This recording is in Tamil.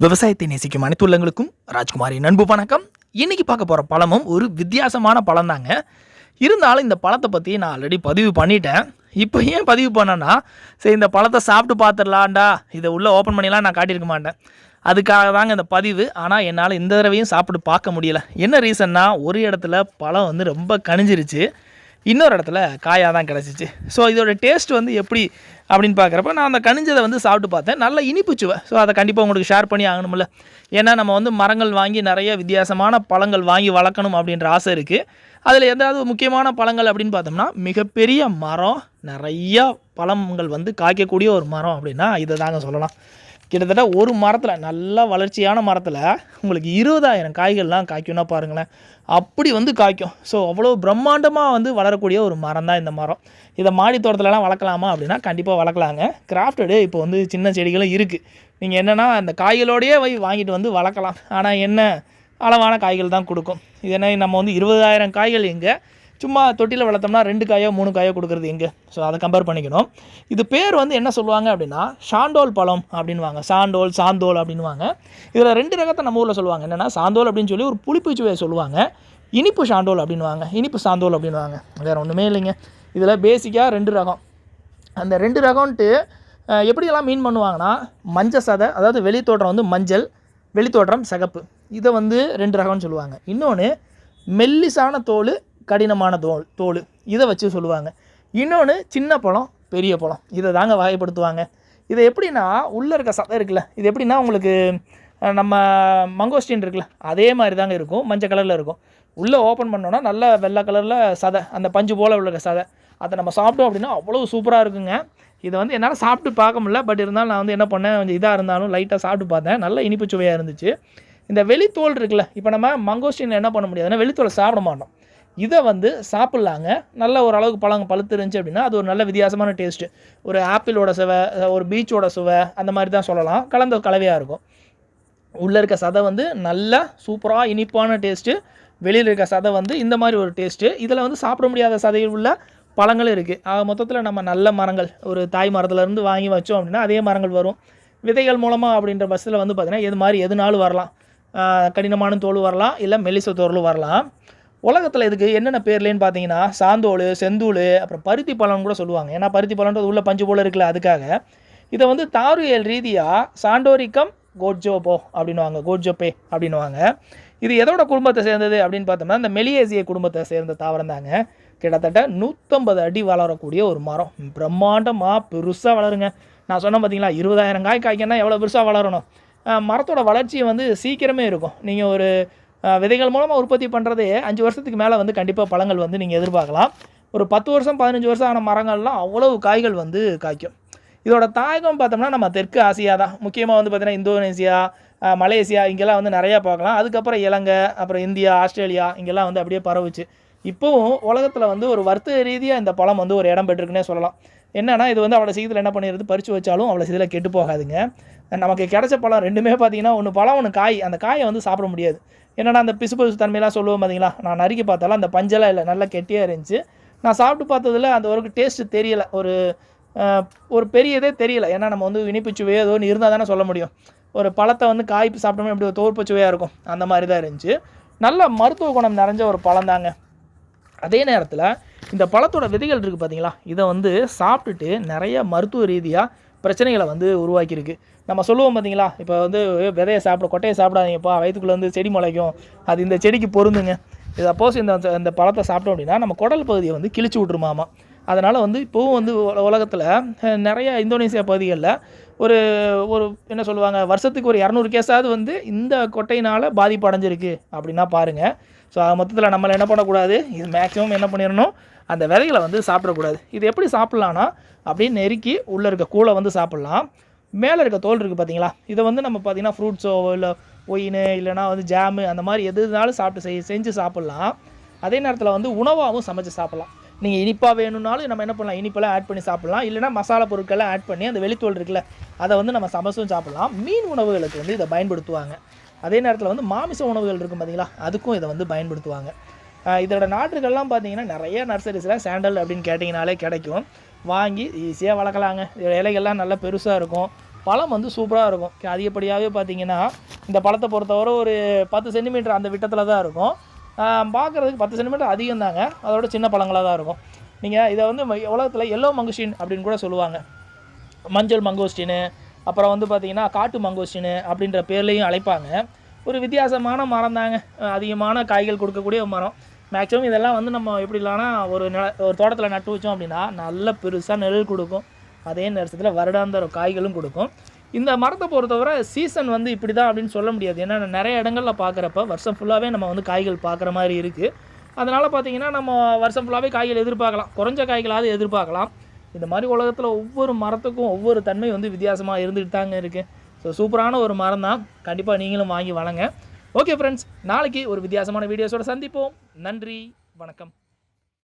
விவசாயத்தை நேசிக்கும் அனைத்து உள்ளங்களுக்கும் ராஜ்குமாரின் அன்பு வணக்கம். இன்னைக்கு பார்க்க போகிற பழமும் ஒரு வித்தியாசமான பழம் தாங்க. இருந்தாலும் இந்த பழத்தை பற்றி நான் ஆல்ரெடி பதிவு பண்ணிட்டேன். இப்போ ஏன் பதிவு பண்ணேன்னா சரி இந்த பழத்தை சாப்பிட்டு பார்த்துடலாண்டா இதை உள்ளே ஓப்பன் பண்ணிலாம் நான் காட்டியிருக்க மாட்டேன். அதுக்காக தாங்க இந்த பதிவு. ஆனால் என்னால் இந்த தடவையும் சாப்பிட்டு பார்க்க முடியல. என்ன ரீசன்னா ஒரு இடத்துல பழம் வந்து ரொம்ப கணிஞ்சிருச்சு இன்னொரு இடத்துல காயாக தான் கிடச்சிச்சு. ஸோ இதோட டேஸ்ட் வந்து எப்படி அப்படின்னு பார்க்குறப்ப நான் அந்த கனிஞ்சதை வந்து சாப்பிட்டு பார்த்தேன். நல்ல இனிப்பு சுவை. ஸோ அதை கண்டிப்பாக உங்களுக்கு ஷேர் பண்ணி ஆகணும்ல. ஏன்னா நம்ம வந்து மரங்கள் வாங்கி நிறைய வித்தியாசமான பழங்கள் வாங்கி வளர்க்கணும் அப்படின்ற ஆசை இருக்குது அதில் எதாவது முக்கியமான பழங்கள் அப்படின்னு பார்த்தோம்னா மிகப்பெரிய மரம் நிறையா பழங்கள் வந்து காய்க்கக்கூடிய ஒரு மரம் அப்படின்னா இதை தாங்க சொல்லலாம். கிட்டத்தட்ட ஒரு மரத்தில் நல்லா வளர்ச்சியான மரத்தில் உங்களுக்கு இருபதாயிரம் காய்கள்லாம் காய்க்கும்னா பாருங்களேன். அப்படி வந்து காய்க்கும். ஸோ அவ்வளோ பிரம்மாண்டமாக வந்து வளரக்கூடிய ஒரு மரம் தான் இந்த மரம். இதை மாடி தோட்டத்துலலாம் வளர்க்கலாமா அப்படின்னா கண்டிப்பாக வளர்க்கலாங்க. கிராஃப்டடு இப்போ வந்து சின்ன செடிகளும் இருக்குது நீங்கள் என்னென்னா அந்த காய்களோடையே போய் வாங்கிட்டு வந்து வளர்க்கலாம். ஆனால் என்ன அளவான காய்கள் தான் கொடுக்கும்? இது என்ன நம்ம வந்து இருபதாயிரம் காய்கள் இங்கே சும்மா தொட்டியில் வளர்த்தோம்னா ரெண்டு காயோ மூணு காயோ கொடுக்குறது எங்கே? ஸோ அதை கம்பேர் பண்ணிக்கணும். இது பேர் வந்து என்ன சொல்லுவாங்க அப்படின்னா சாண்டோல் பழம் அப்படின்வாங்க சாண்டோல் சாந்தோல் அப்படின்வாங்க இதில் ரெண்டு ரகத்தை நம்ம ஊரில் சொல்லுவாங்க. என்னென்னா சாந்தோல் அப்படின்னு சொல்லி ஒரு புளிப்பு சுவையை சொல்லுவாங்க. இனிப்பு சாண்டோல் அப்படின்வாங்க இனிப்பு சாந்தோல் அப்படின்வாங்க வேறு ஒன்றுமே இல்லைங்க. இதில் பேசிக்காக ரெண்டு ரகம். அந்த ரெண்டு ரகம்ன்ட்டு எப்படியெல்லாம் மீன் பண்ணுவாங்கன்னா மஞ்சள் சதை அதாவது வெளித்தோட்டம் வந்து மஞ்சள் வெளித்தோட்டம் சிகப்பு. இதை வந்து ரெண்டு ரகம்னு சொல்லுவாங்க. இன்னொன்று மெல்லிசான தோல் கடினமான தோல் தோல். இதை வச்சு சொல்லுவாங்க. இன்னொன்று சின்ன பழம் பெரிய பழம். இதை தாங்க வகைப்படுத்துவாங்க. இதை எப்படின்னா உள்ளே இருக்க சதை இருக்குல்ல இது எப்படின்னா உங்களுக்கு நம்ம மங்கோஸ்டின் இருக்குல்ல அதே மாதிரி தாங்க இருக்கும் மஞ்சள் கலரில் இருக்கும். உள்ளே ஓப்பன் பண்ணோன்னா நல்ல வெள்ளை கலரில் சதை அந்த பஞ்சு போல் உள்ள சதை. அதை நம்ம சாப்பிட்டோம் அப்படின்னா அவ்வளோ சூப்பராக இருக்குங்க. இதை வந்து என்னால் சாப்பிட்டு பார்க்க முடியல பட் இருந்தாலும் நான் வந்து என்ன பண்ணேன் கொஞ்சம் இதாக இருந்தாலும் லைட்டாக சாப்பிட்டு பார்த்தேன். நல்ல இனிப்பு சுவையாக இருந்துச்சு. இந்த வெளித்தோல் இருக்குல்ல இப்போ நம்ம மங்கோஸ்டின் என்ன பண்ண முடியாதுன்னா வெளித்தோலை சாப்பிட மாட்டோம். இதை வந்து சாப்பிட்லாங்க. நல்ல ஓரளவுக்கு பழங்க பழுத்து இருந்துச்சு அப்படின்னா அது ஒரு நல்ல வித்தியாசமான டேஸ்ட்டு ஒரு ஆப்பிளோட சுவை ஒரு பீச்சோட சுவை அந்த மாதிரி தான் சொல்லலாம். கலந்த கலவையாக இருக்கும். உள்ளே இருக்க சதை வந்து நல்லா சூப்பராக இனிப்பான டேஸ்ட்டு வெளியில் இருக்க சதை வந்து இந்த மாதிரி ஒரு டேஸ்ட்டு இதில் வந்து சாப்பிட முடியாத சதையில் உள்ள பழங்களும் இருக்குது ஆக மொத்தத்தில் நம்ம நல்ல மரங்கள் ஒரு தாய் மரத்துலேருந்து வாங்கி வச்சோம் அப்படின்னா அதே மரங்கள் வரும். விதைகள் மூலமாக அப்படின்ற பஸ்ஸில் வந்து பார்த்திங்கன்னா எது மாதிரி எதுனாலும் வரலாம். கடினமான தோல் வரலாம் இல்லை மெல்லிச தோலும் வரலாம். உலகத்தில் இதுக்கு என்னென்ன பேர்லேன்னு பார்த்தீங்கன்னா சாந்தோல் செந்தூள் அப்புறம் பருத்தி பழம்னு கூட சொல்லுவாங்க. ஏன்னா பருத்தி பழம்ன்றது உள்ள பஞ்சு போல் இருக்குல்ல அதுக்காக. இதை வந்து தாருவியல் ரீதியாக சாண்டோரிக்கம் கோட்ஜோபோ அப்படின்னுவாங்க கோட்ஜோப்பே அப்படின்னுவாங்க. இது எதோட குடும்பத்தை சேர்ந்தது அப்படின்னு பார்த்தோம்னா இந்த மெலியேசிய குடும்பத்தை சேர்ந்த தாவரம் தாங்க. கிட்டத்தட்ட நூற்றம்பது அடி வளரக்கூடிய ஒரு மரம். பிரம்மாண்டமாக பெருசாக வளருங்க. நான் சொன்னேன் பார்த்தீங்களா இருபதாயிரம் காய் காய்க்கன்னா எவ்வளோ பெருசாக வளரணும்? மரத்தோட வளர்ச்சி வந்து சீக்கிரமே இருக்கும். நீங்கள் ஒரு விதைகள் மூலமாக உற்பத்தி பண்ணுறதே அஞ்சு வருஷத்துக்கு மேலே வந்து கண்டிப்பாக பழங்கள் வந்து நீங்கள் எதிர்பார்க்கலாம். ஒரு பத்து வருஷம் பதினஞ்சு வருஷம் ஆன மரங்கள்லாம் அவ்வளவு காய்கள் வந்து காய்க்கும். இதோட தாயகம் பார்த்தோம்னா நம்ம தெற்கு ஆசியா தான். முக்கியமாக வந்து பார்த்திங்கன்னா இந்தோனேசியா மலேசியா இங்கெல்லாம் வந்து நிறையா பார்க்கலாம். அதுக்கப்புறம் இலங்கை அப்புறம் இந்தியா ஆஸ்திரேலியா இங்கெல்லாம் வந்து அப்படியே பரவுச்சு. இப்போவும் உலகத்தில் வந்து ஒரு வர்த்தக ரீதியாக இந்த பழம் வந்து ஒரு இடம் பெற்றுருக்குன்னே சொல்லலாம். என்னன்னா இது வந்து அவ்வளோ சீக்கிரத்தில் என்ன பண்ணிடுறது பறித்து வச்சாலும் அவ்வளோ சீதில் கெட்டு போகாதுங்க. நமக்கு கிடைச்ச பழம் ரெண்டுமே பார்த்தீங்கன்னா ஒன்று பழம் ஒன்று காய். அந்த காயை வந்து சாப்பிட முடியாது. என்னன்னா அந்த பிசு பிசு தன்மையெல்லாம் சொல்லுவோம் பார்த்தீங்களா நான் நறுக்கி பார்த்தாலும் அந்த பஞ்செல்லாம் இல்லை. நல்லா கெட்டியாக இருந்துச்சு. நான் சாப்பிட்டு பார்த்ததுல அந்த ஒரு டேஸ்ட்டு தெரியலை. ஒரு ஒரு பெரியதே தெரியல. ஏன்னா நம்ம வந்து இனிப்பு சுவையோ ஏதோ ஒன்று இருந்தால் தானே சொல்ல முடியும். ஒரு பழத்தை வந்து காய் சாப்பிட்டோம்னா எப்படி ஒரு தோற்பு சுவையாக இருக்கும்? அந்த மாதிரி தான் இருந்துச்சு. நல்ல மருத்துவ குணம் நிறைஞ்ச ஒரு பழம் தாங்க. அதே நேரத்தில் இந்த பழத்தோட விதைகள் இருக்குது பார்த்தீங்களா இதை வந்து சாப்பிட்டுட்டு நிறைய மருத்துவ ரீதியாக பிரச்சனைகளை வந்து உருவாக்கியிருக்கு. நம்ம சொல்லுவோம் பார்த்தீங்களா இப்போ வந்து விதையை சாப்பிட கொட்டையை சாப்பிடாதீங்கப்பா வயிற்றுக்குள்ளே வந்து செடி முளைக்கும் அது இந்த செடிக்கு பொருந்துங்க. இது அப்போஸ் இந்த இந்த பழத்தை சாப்பிட்டோம் அப்படின்னா நம்ம குடல் பகுதியை வந்து கிழிச்சு விட்ருமாமா அதனால் வந்து இப்போவும் வந்து உலகத்தில் நிறைய இந்தோனேசியா பகுதிகளில் ஒரு ஒரு என்ன சொல்லுவாங்க வருஷத்துக்கு ஒரு இரநூறு கேஸாவது வந்து இந்த கொட்டையினால் பாதிப்பு அடைஞ்சிருக்கு அப்படின்னா பாருங்கள் ஸோ மொத்தத்தில் நம்மளை என்ன பண்ணக்கூடாது? இது மேக்ஸிமம் என்ன பண்ணிடணும் அந்த விதைகளை வந்து சாப்பிடக்கூடாது. இது எப்படி சாப்பிட்லான்னா அப்படியே நெருக்கி உள்ளே இருக்க கூளை வந்து சாப்பிட்லாம். மேலே இருக்க தோல் இருக்குது பார்த்தீங்களா இதை வந்து நம்ம பார்த்தீங்கன்னா ஃப்ரூட்ஸோ இல்லை ஒயின் இல்லைனா வந்து ஜாமு அந்த மாதிரி எது இருந்தாலும் சாப்பிட்டு செய் செஞ்சு சாப்பிட்லாம். அதே நேரத்தில் வந்து உணவாகவும் சமைச்சு சாப்பிட்லாம். நீங்கள் இனிப்பாக வேணும்னாலும் நம்ம என்ன பண்ணலாம்? இனிப்பெல்லாம் ஆட் பண்ணி சாப்பிட்லாம். இல்லைனா மசாலா பொருட்கள்லாம் ஆட் பண்ணி அந்த வெளித்தோல் இருக்குல்ல அதை வந்து நம்ம சமைச்சும் சாப்பிட்லாம். மீன் உணவுகளுக்கு வந்து இதை பயன்படுத்துவாங்க. அதே நேரத்தில் வந்து மாமிச உணவுகள் இருக்கும் பார்த்தீங்களா அதுக்கும் இதை வந்து பயன்படுத்துவாங்க. இதோட நாற்றுகள்லாம் பார்த்தீங்கன்னா நிறைய நர்சரிஸில் சாண்டல் அப்படின்னு கேட்டிங்கனாலே கிடைக்கும். வாங்கி ஈஸியாக வளர்க்கலாங்க. இதோட இலைகள்லாம் நல்லா பெருசாக இருக்கும். பழம் வந்து சூப்பராக இருக்கும். அதிகப்படியாகவே பார்த்தீங்கன்னா இந்த பழத்தை பொறுத்தவரை ஒரு பத்து சென்டிமீட்டர் அந்த விட்டத்தில் தான் இருக்கும் பார்க்குறதுக்கு பத்து சென்டிமீட்டர் அதிகம் தாங்க அதோட சின்ன பழங்களாக தான் இருக்கும். நீங்கள் இதை வந்து உலகத்தில் எல்லோ மங்குஷின் அப்படின்னு கூட சொல்லுவாங்க. மஞ்சள் மங்கோஸ்டின்னு அப்புறம் வந்து பார்த்திங்கன்னா காட்டு மங்கோஸ்டின்னு அப்படின்ற பேர்லேயும் அழைப்பாங்க. ஒரு வித்தியாசமான மரம் தாங்க. அதிகமான காய்கள் கொடுக்கக்கூடிய மரம். மேக்ஸிமம் இதெல்லாம் வந்து நம்ம எப்படி ஒரு நில ஒரு தோட்டத்தில் நட்டு வச்சோம் அப்படின்னா நல்ல பெருசாக நிழல் கொடுக்கும். அதே நேரத்தில் வருடாந்தரம் காய்களும் கொடுக்கும். இந்த மரத்தை பொறுத்தவரை சீசன் வந்து இப்படி தான் அப்படின்னு சொல்ல முடியாது. ஏன்னா நிறைய இடங்களில் பார்க்குறப்ப வருஷம் ஃபுல்லாகவே நம்ம வந்து காய்கள் பார்க்குற மாதிரி இருக்குது அதனால் பார்த்தீங்கன்னா நம்ம வருஷம் ஃபுல்லாகவே காய்கள் எதிர்பார்க்கலாம். குறைஞ்ச காய்களாவது எதிர்பார்க்கலாம். இந்த மாதிரி உலகத்தில் ஒவ்வொரு மரத்துக்கும் ஒவ்வொரு தன்மை வந்து வித்தியாசமாக இருந்துகிட்டு தாங்க இருக்குது ஸோ சூப்பரான ஒரு மரம் தான் கண்டிப்பாக நீங்களும் வாங்கி வளங்க. ஓகே ஃப்ரெண்ட்ஸ் நாளைக்கு ஒரு வித்தியாசமான வீடியோஸோட சந்திப்போம். நன்றி. வணக்கம்.